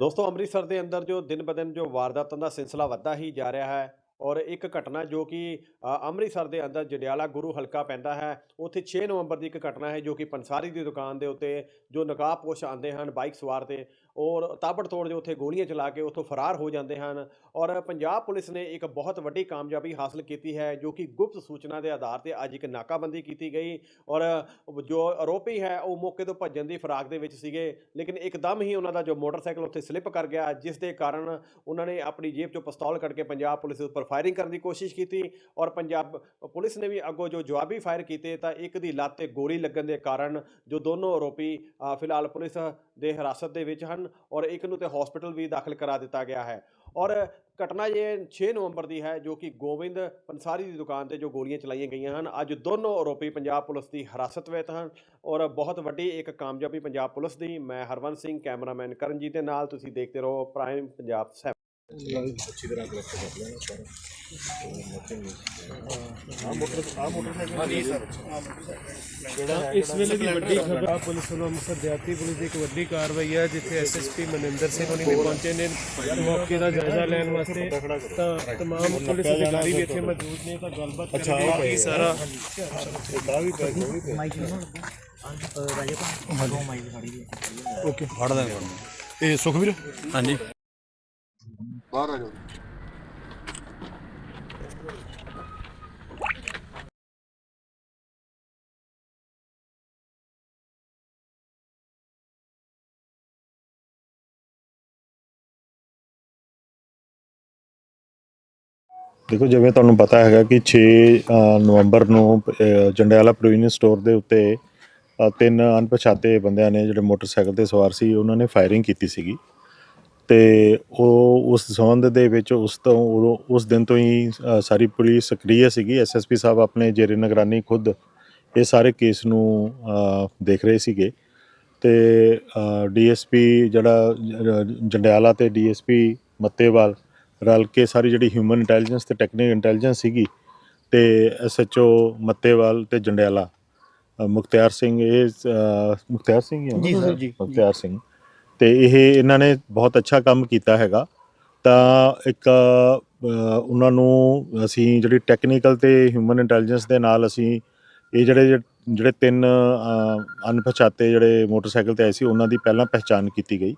ਦੋਸਤੋ, ਅੰਮ੍ਰਿਤਸਰ ਦੇ ਅੰਦਰ ਜੋ ਦਿਨ ਬ ਦਿਨ ਜੋ ਵਾਰਦਾਤਾਂ ਦਾ ਸਿਲਸਿਲਾ ਵੱਧਦਾ ਹੀ ਜਾ ਰਿਹਾ ਹੈ ਔਰ ਇੱਕ ਘਟਨਾ ਜੋ ਕਿ ਅੰਮ੍ਰਿਤਸਰ ਦੇ ਅੰਦਰ ਜਡਿਆਲਾ ਗੁਰੂ ਹਲਕਾ ਪੈਂਦਾ ਹੈ, ਉੱਥੇ 6 ਨਵੰਬਰ ਦੀ ਇੱਕ ਘਟਨਾ ਹੈ ਜੋ ਕਿ ਪੰਸਾਰੀ ਦੀ ਦੁਕਾਨ ਦੇ ਉੱਤੇ ਜੋ ਨਕਾਬਪੋਸ਼ ਆਉਂਦੇ ਹਨ, ਬਾਈਕ ਸਵਾਰ ਤੇ। ਔਰ ਤਾਬੜਤੋੜ ਜੋ ਉੱਥੇ ਗੋਲੀਆਂ ਚਲਾ ਕੇ ਉੱਥੋਂ ਫਰਾਰ ਹੋ ਜਾਂਦੇ ਹਨ। ਔਰ ਪੰਜਾਬ ਪੁਲਿਸ ਨੇ ਇੱਕ ਬਹੁਤ ਵੱਡੀ ਕਾਮਯਾਬੀ ਹਾਸਲ ਕੀਤੀ ਹੈ, ਜੋ ਕਿ ਗੁਪਤ ਸੂਚਨਾ ਦੇ ਆਧਾਰ ਤੇ ਅੱਜ ਇੱਕ ਨਾਕਾਬੰਦੀ ਕੀਤੀ ਗਈ। ਔਰ ਜੋ ਆਰੋਪੀ ਹੈ, ਉਹ ਮੌਕੇ ਤੋਂ ਭੱਜਣ ਦੀ ਫਰਾਕ ਦੇ ਵਿੱਚ ਸੀਗੇ। ਲੇਕਿਨ ਇੱਕਦਮ ਹੀ ਉਹਨਾਂ ਦਾ ਜੋ ਮੋਟਰਸਾਈਕਲ ਉੱਥੇ ਸਲਿੱਪ ਕਰ ਗਿਆ, ਜਿਸ ਦੇ ਕਾਰਨ ਉਹਨਾਂ ਨੇ ਆਪਣੀ ਜੇਬ ਚੋਂ ਪਿਸਤੌਲ ਕੱਢ ਕੇ ਪੰਜਾਬ ਪੁਲਿਸ ਦੇ ਉੱਪਰ ਫਾਇਰਿੰਗ ਕਰਨ ਦੀ ਕੋਸ਼ਿਸ਼ ਕੀਤੀ। ਔਰ ਪੰਜਾਬ ਪੁਲਿਸ ਨੇ ਵੀ ਅੱਗੋਂ ਜੋ ਜਵਾਬੀ ਫਾਇਰ ਕੀਤੇ, ਤਾਂ ਇੱਕ ਦੀ ਲੱਤ ਤੇ ਗੋਲੀ ਲੱਗਣ ਦੇ ਕਾਰਨ ਜੋ ਦੋਨੋਂ ਆਰੋਪੀ ਫਿਲਹਾਲ ਪੁਲਿਸ ਦੇ ਹਿਰਾਸਤ ਦੇ ਵਿੱਚ ਹਨ ਔਰ ਇੱਕ ਨੂੰ ਤੇ ਹਸਪੀਟਲ ਵੀ ਦਾਖਲ ਕਰਾ ਦਿੱਤਾ ਗਿਆ ਹੈ। ਔਰ ਘਟਨਾ ਇਹ 6 ਨਵੰਬਰ ਦੀ ਹੈ ਜੋ ਕਿ ਗੋਬਿੰਦ ਪੰਸਾਰੀ ਦੀ ਦੁਕਾਨ ਤੇ ਜੋ ਗੋਲੀਆਂ ਚਲਾਈਆਂ ਗਈਆਂ ਹਨ, ਅੱਜ ਦੋਨੋਂ ਆਰੋਪੀ ਪੰਜਾਬ ਪੁਲਿਸ ਦੀ ਹਿਰਾਸਤ ਵਿੱਚ ਹਨ ਔਰ ਬਹੁਤ ਵੱਡੀ ਇੱਕ ਕਾਮਯਾਬੀ ਪੰਜਾਬ ਪੁਲਿਸ ਦੀ। ਮੈਂ ਹਰਵੰਤ ਸਿੰਘ, ਕੈਮਰਾਮੈਨ ਕਰਨਜੀਤ ਦੇ ਨਾਲ ਤੁਸੀਂ ਦੇਖਦੇ ਰਹੋ ਪ੍ਰਾਈਮ ਪੰਜਾਬ 7 ਅੱਛੀ ਤਰ੍ਹਾਂ ਕਲੈਕਟ ਕਰ ਲੈਣਾ ਸਾਰਾ। ਇਸ ਵੇਲੇ ਦੀ ਵੱਡੀ ਖਬਰ ਆ ਪੁਲਿਸ ਵੱਲੋਂ ਅੰਮ੍ਰਿਤਸਰ ਦਿਹਾਤੀ ਪੁਲਿਸ ਦੀ ਇੱਕ ਵੱਡੀ ਕਾਰਵਾਈ ਹੈ ਜਿੱਥੇ ਐਸਐਸਪੀ ਮਨਿੰਦਰ ਸਿੰਘ ਹੋਣੀ ਨੇ ਪਹੁੰਚੇ ਨੇ। ਮੌਕੇ ਦਾ ਜਾਇਜ਼ਾ ਲੈਣ ਵਾਸਤੇ। ਤਾਂ ਤਮਾਮ ਪੁਲਿਸ ਅਧਿਕਾਰੀ ਵੀ ਇੱਥੇ ਮੌਜੂਦ ਨੇ ਤਾਂ ਗੱਲਬਾਤ ਕਰਾਂਗੇ ਕੀ ਸਾਰਾ। ਓਕੇ ਫੜ ਦਾਂਗੇ ਇਹ ਸੁਖਵੀਰ? ਹਾਂਜੀ। ਬਾਹਰ ਆ ਜਾਓ ਦੇਖੋ, ਜਿਵੇਂ ਤੁਹਾਨੂੰ ਪਤਾ ਹੈਗਾ ਕਿ 6 ਨਵੰਬਰ ਨੂੰ ਜੰਡਿਆਲਾ ਪ੍ਰੋਵੀਜ਼ਨ ਸਟੋਰ ਦੇ ਉੱਤੇ ਤਿੰਨ ਅਣਪਛਾਤੇ ਬੰਦਿਆਂ ਨੇ ਜਿਹੜੇ ਮੋਟਰਸਾਈਕਲ ਤੇ ਸਵਾਰ ਸੀ, ਉਹਨਾਂ ਨੇ ਫਾਇਰਿੰਗ ਕੀਤੀ ਸੀਗੀ। ਤੇ ਉਹ ਉਸ ਸੰਬੰਧ ਦੇ ਵਿੱਚ ਉਸ ਤੋਂ ਉਸ ਦਿਨ ਤੋਂ ਹੀ ਸਾਰੀ ਪੁਲਿਸ ਸਕਰੀਏ ਸੀਗੀ। ਐਸਐਸਪੀ ਸਾਹਿਬ ਆਪਣੇ ਜੇਰੇ ਨਿਗਰਾਨੀ ਖੁਦ ਇਹ ਸਾਰੇ ਕੇਸ ਨੂੰ ਦੇਖ ਰਹੇ ਸੀਗੇ। ਤੇ ਡੀਐਸਪੀ ਜਿਹੜਾ ਜੰਡਿਆਲਾ ਤੇ ਡੀਐਸਪੀ ਮੱਤੇਵਾਲ ਰਲ ਕੇ ਸਾਰੀ ਜਿਹੜੀ ਹਿਊਮਨ ਇੰਟੈਲੀਜੈਂਸ ਤੇ ਟੈਕਨੀਕਲ ਇੰਟੈਲੀਜੈਂਸ ਸੀਗੀ ਤੇ ਐਸਐਚਓ ਮੱਤੇਵਾਲ ਤੇ ਜੰਡਿਆਲਾ। ਮੁਖਤਿਆਰ ਸਿੰਘ ਇਹ ਮੁਖਤਿਆਰ ਸਿੰਘ ਹੀ ਹੈ ਨਾ? ਜੀ ਸਰ, ਜੀ, ਮੁਖਤਿਆਰ ਸਿੰਘ। ਤੇ ਇਹ ਇਹਨਾਂ ਨੇ ਬਹੁਤ ਅੱਛਾ ਕੰਮ ਕੀਤਾ ਹੈਗਾ। ਤਾਂ ਇੱਕ ਉਹਨਾਂ ਨੂੰ ਅਸੀਂ ਜਿਹੜੀ ਟੈਕਨੀਕਲ ਤੇ ਹਿਊਮਨ ਇੰਟੈਲੀਜੈਂਸ ਦੇ ਨਾਲ ਅਸੀਂ ਇਹ ਜਿਹੜੇ ਜਿਹੜੇ ਤਿੰਨ ਅਣਪਛਾਤੇ ਜਿਹੜੇ ਮੋਟਰਸਾਈਕਲ ਤੇ ਆਏ ਸੀ, ਉਹਨਾਂ ਦੀ ਪਹਿਲਾਂ ਪਹਿਚਾਣ ਕੀਤੀ ਗਈ।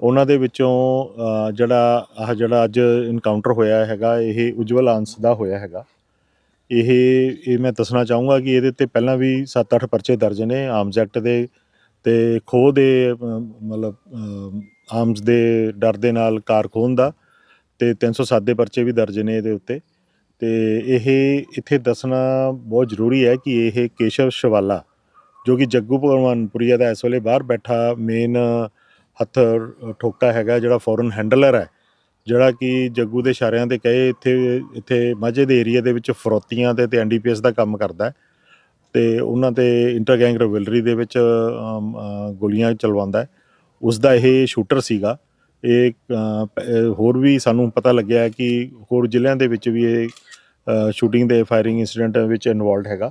ਉਹਨਾਂ ਦੇ ਵਿੱਚੋਂ ਜਿਹੜਾ, ਆਹ ਜਿਹੜਾ ਅੱਜ ਇਨਕਾਊਂਟਰ ਹੋਇਆ ਹੈਗਾ, ਇਹ ਉਜਵਲ ਆਂਸ ਦਾ ਹੋਇਆ ਹੈਗਾ। ਇਹ ਇਹ ਮੈਂ ਦੱਸਣਾ ਚਾਹੂੰਗਾ ਕਿ ਇਹਦੇ ਤੇ ਪਹਿਲਾਂ ਵੀ 7-8 ਪਰਚੇ ਦਰਜ ਨੇ ਆਰਮਸ ਐਕਟ ਦੇ ਤੇ ਖੋਹ ਦੇ ਮਤਲਬ ਆਰਮਸ ਦੇ ਡਰ ਦੇ ਨਾਲ ਕਾਰ ਖੋਹਣ ਦਾ ਤੇ 307 ਦੇ ਪਰਚੇ ਵੀ ਦਰਜ ਨੇ ਇਹਦੇ ਉੱਤੇ। ਤੇ ਇਹ, ਇੱਥੇ ਦੱਸਣਾ ਬਹੁਤ ਜ਼ਰੂਰੀ ਹੈ ਕਿ ਇਹ ਕੇਸ਼ਵ ਸ਼ਵਾਲਾ, ਜੋ ਕਿ ਜੱਗੂ ਭਗਵਾਨਪੁਰੀਆ ਦਾ ਇਸ ਵੇਲੇ ਬਾਹਰ ਬੈਠਾ ਮੇਨ ਹੱਥ ਠੋਕਾ ਹੈਗਾ, ਜਿਹੜਾ ਫੋਰਨ ਹੈਂਡਲਰ ਹੈ, ਜਿਹੜਾ ਕਿ ਜੱਗੂ ਦੇ ਇਸ਼ਾਰਿਆਂ ਤੇ ਕਹੇ ਇੱਥੇ ਇੱਥੇ ਮਾਝੇ ਦੇ ਏਰੀਆ ਦੇ ਵਿੱਚ ਫਰੋਤੀਆਂ ਤੇ ਤੇ ਐਨਡੀਪੀਐਸ ਦਾ ਕੰਮ ਕਰਦਾ ਹੈ। ਤੇ ਉਹਨਾਂ ਤੇ ਇੰਟਰ ਗੈਂਗ ਰਿਵਲਰੀ ਦੇ ਵਿੱਚ ਗੋਲੀਆਂ ਚਲਵਾਉਂਦਾ ਹੈ। ਉਸ ਦਾ ਇਹ ਸ਼ੂਟਰ ਸੀਗਾ। ਇਹ ਹੋਰ ਵੀ ਸਾਨੂੰ ਪਤਾ ਲੱਗਿਆ ਹੈ ਕਿ ਹੋਰ ਜ਼ਿਲ੍ਹਿਆਂ ਦੇ ਵਿੱਚ ਵੀ ਇਹ ਸ਼ੂਟਿੰਗ ਦੇ ਫਾਇਰਿੰਗ ਇਨਸੀਡੈਂਟ ਵਿੱਚ ਇਨਵੋਲਡ ਹੈਗਾ।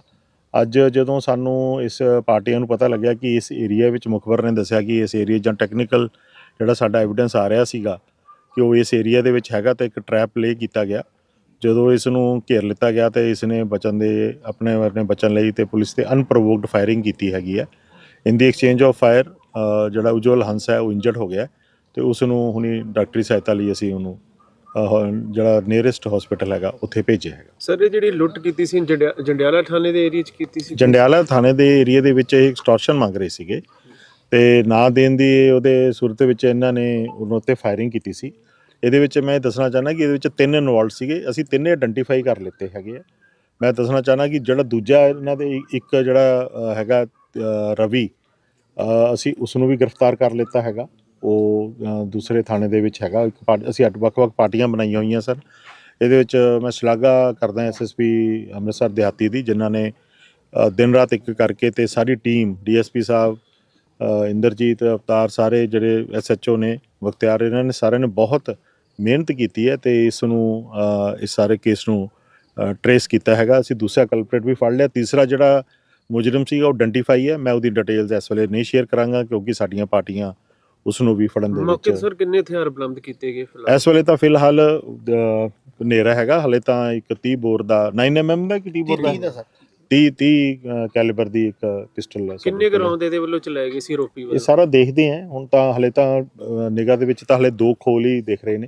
ਅੱਜ ਜਦੋਂ ਸਾਨੂੰ ਇਸ ਪਾਰਟੀਆਂ ਨੂੰ ਪਤਾ ਲੱਗਿਆ ਕਿ ਇਸ ਏਰੀਆ ਵਿੱਚ ਮੁਖਬਰ ਨੇ ਦੱਸਿਆ ਕਿ ਇਸ ਏਰੀਆ ਜਾਂ ਟੈਕਨੀਕਲ ਜਿਹੜਾ ਸਾਡਾ ਐਵੀਡੈਂਸ ਆ ਰਿਹਾ ਸੀਗਾ ਕਿ ਉਹ ਇਸ ਏਰੀਆ ਦੇ ਵਿੱਚ ਹੈਗਾ ਤਾਂ ਇੱਕ ਟਰੈਪ ਪਲੇ ਕੀਤਾ ਗਿਆ। ਜਦੋਂ ਇਸ ਨੂੰ ਘੇਰ ਲਿੱਤਾ ਗਿਆ ਤੇ ਇਸ ਨੇ ਬਚਣ ਦੇ ਆਪਣੇ ਆਪਣੇ ਬਚਣ ਲਈ ਤੇ ਪੁਲਿਸ ਤੇ ਅਨਪ੍ਰੋਵੋਕਡ ਫਾਇਰਿੰਗ ਕੀਤੀ ਹੈਗੀ ਹੈ। In the exchange of fire ਜਿਹੜਾ ਉਜਵਲ ਹੰਸ ਹੈ ਉਹ ਇੰਜਰਡ ਹੋ ਗਿਆ ਤੇ ਉਸ ਨੂੰ ਹੁਣੀ ਡਾਕਟਰੀ ਸਹਾਇਤਾ ਲਈ ਅਸੀਂ ਉਹਨੂੰ ਜਿਹੜਾ ਨੀਅਰੈਸਟ ਹਸਪੀਟਲ ਹੈਗਾ ਉੱਥੇ ਭੇਜਿਆ ਹੈਗਾ। ਸਰ ਇਹ ਜਿਹੜੀ ਲੁੱਟ ਕੀਤੀ ਸੀ ਜੰਡਿਆ- ਜੰਡਿਆਲਾ ਥਾਣੇ ਦੇ ਏਰੀਆ 'ਚ ਕੀਤੀ ਸੀ? ਜੰਡਿਆਲਾ ਥਾਣੇ ਦੇ ਏਰੀਆ ਦੇ ਵਿੱਚ ਇਹ ਐਕਸਟੋਰਸ਼ਨ ਮੰਗ ਰਹੇ ਸੀਗੇ ਤੇ ਨਾ ਦੇਣ ਦੀ ਉਹਦੇ ਸੂਰਤ ਵਿੱਚ ਇਹਨਾਂ ਨੇ ਉਹਨਾਂ ਉੱਤੇ ਫਾਇਰਿੰਗ ਕੀਤੀ ਸੀ। ਇਹਦੇ ਵਿੱਚ ਮੈਂ ਦੱਸਣਾ ਚਾਹਨਾ ਕਿ ਇਹਦੇ ਵਿੱਚ ਤਿੰਨ ਇਨਵੋਲਡ ਸੀਗੇ। ਅਸੀਂ ਤਿੰਨੇ ਆਇਡੈਂਟੀਫਾਈ ਕਰ ਲਿੱਤੇ ਹੈਗੇ ਆ। ਮੈਂ ਦੱਸਣਾ ਚਾਹਨਾ ਕਿ ਜਿਹੜਾ ਦੂਜਾ ਇਹਨਾਂ ਦੇ ਇੱਕ ਜਿਹੜਾ ਹੈਗਾ ਰਵੀ ਅਸੀਂ ਉਸ ਨੂੰ ਵੀ ਗ੍ਰਿਫਤਾਰ ਕਰ ਲਿੱਤਾ ਹੈਗਾ। ਉਹ ਦੂਸਰੇ ਥਾਣੇ ਦੇ ਵਿੱਚ ਹੈਗਾ। ਇੱਕ ਪਾਰਟ- ਅਸੀਂ ਅੱਡ, ਵੱਖ-ਵੱਖ ਪਾਰਟੀਆਂ ਬਣਾਈਆਂ ਹੋਈਆਂ ਸਰ ਇਹਦੇ ਵਿੱਚ ਮੈਂ ਸ਼ਲਾਘਾ ਕਰਦਾ ਐਸਐਸਪੀ ਅੰਮ੍ਰਿਤਸਰ ਦਿਹਾਤੀ ਦੀ, ਜਿਨ੍ਹਾਂ ਨੇ ਦਿਨ ਰਾਤ ਇੱਕ ਕਰਕੇ ਤੇ ਸਾਰੀ ਟੀਮ ਡੀਐਸਪੀ ਸਾਹਿਬ ਇੰਦਰਜੀਤ ਅਵਤਾਰ ਸਾਰੇ ਜਿਹੜੇ ਐਸਐਚਓ ਨੇ ਮੁਖਤਿਆਰ ਇਹਨਾਂ ਨੇ ਸਾਰਿਆਂ ਨੇ ਬਹੁਤ ਮਿਹਨਤ ਕੀਤੀ ਹੈ ਤੇ ਇਸ ਨੂੰ ਇਸ ਸਾਰੇ ਕੇਸ ਨੂੰ ਟਰੇਸ ਕੀਤਾ ਹੈਗਾ। ਅਸੀਂ ਦੂਸਰਾ ਕਲਪਰੇਟ ਵੀ ਫੜ ਲਿਆ। ਤੀਸਰਾ ਜਿਹੜਾ ਮੁਜਰਮ ਸੀਗਾ ਉਹ ਆਇਡੈਂਟੀਫਾਈ ਹੈ। ਮੈਂ ਉਹਦੀ ਡਿਟੇਲਸ ਇਸ ਵੇਲੇ ਨਹੀਂ ਸ਼ੇਅਰ ਕਰਾਂਗਾ ਕਿਉਂਕਿ ਸਾਡੀਆਂ ਪਾਰਟੀਆਂ ਉਸ ਨੂੰ ਵੀ ਫੜਨ ਦੇ ਮੌਕੇ ਵਿੱਚ ਸਰ ਕਿੰਨੇ ਹਥਿਆਰ ਬਰਾਮਦ ਕੀਤੇ ਗਏ ਫਿਲਹਾਲ? ਇਸ ਵੇਲੇ ਤਾਂ ਫਿਲਹਾਲ ਹਨੇਰਾ ਹੈਗਾ। ਹਲੇ ਤਾਂ ਇੱਕ 30 ਬੋਰ ਦਾ 9mm ਦਾ ਕਿ 30 ਬੋਰ ਦਾ? 30 30 ਕੈਲੀਬਰ ਦੀ ਇੱਕ ਪਿਸਟਲ ਹੈ ਕਿੰਨੇ। ਗਰਾਉਂਡ ਇਹਦੇ ਵੱਲੋਂ ਚਲਾਏ ਗਏ ਸੀ ਇਹ ਵੱਲੋਂ? ਸਾਰਾ ਦੇਖਦੇ ਆ ਹੁਣ ਤਾਂ ਹਲੇ ਤਾਂ ਨਿਗਾਹ ਦੇ ਵਿੱਚ ਤਾਂ ਹਲੇ ਦੋ ਖੋਲ ਹੀ ਦਿਖ ਰਹੇ ਨੇ।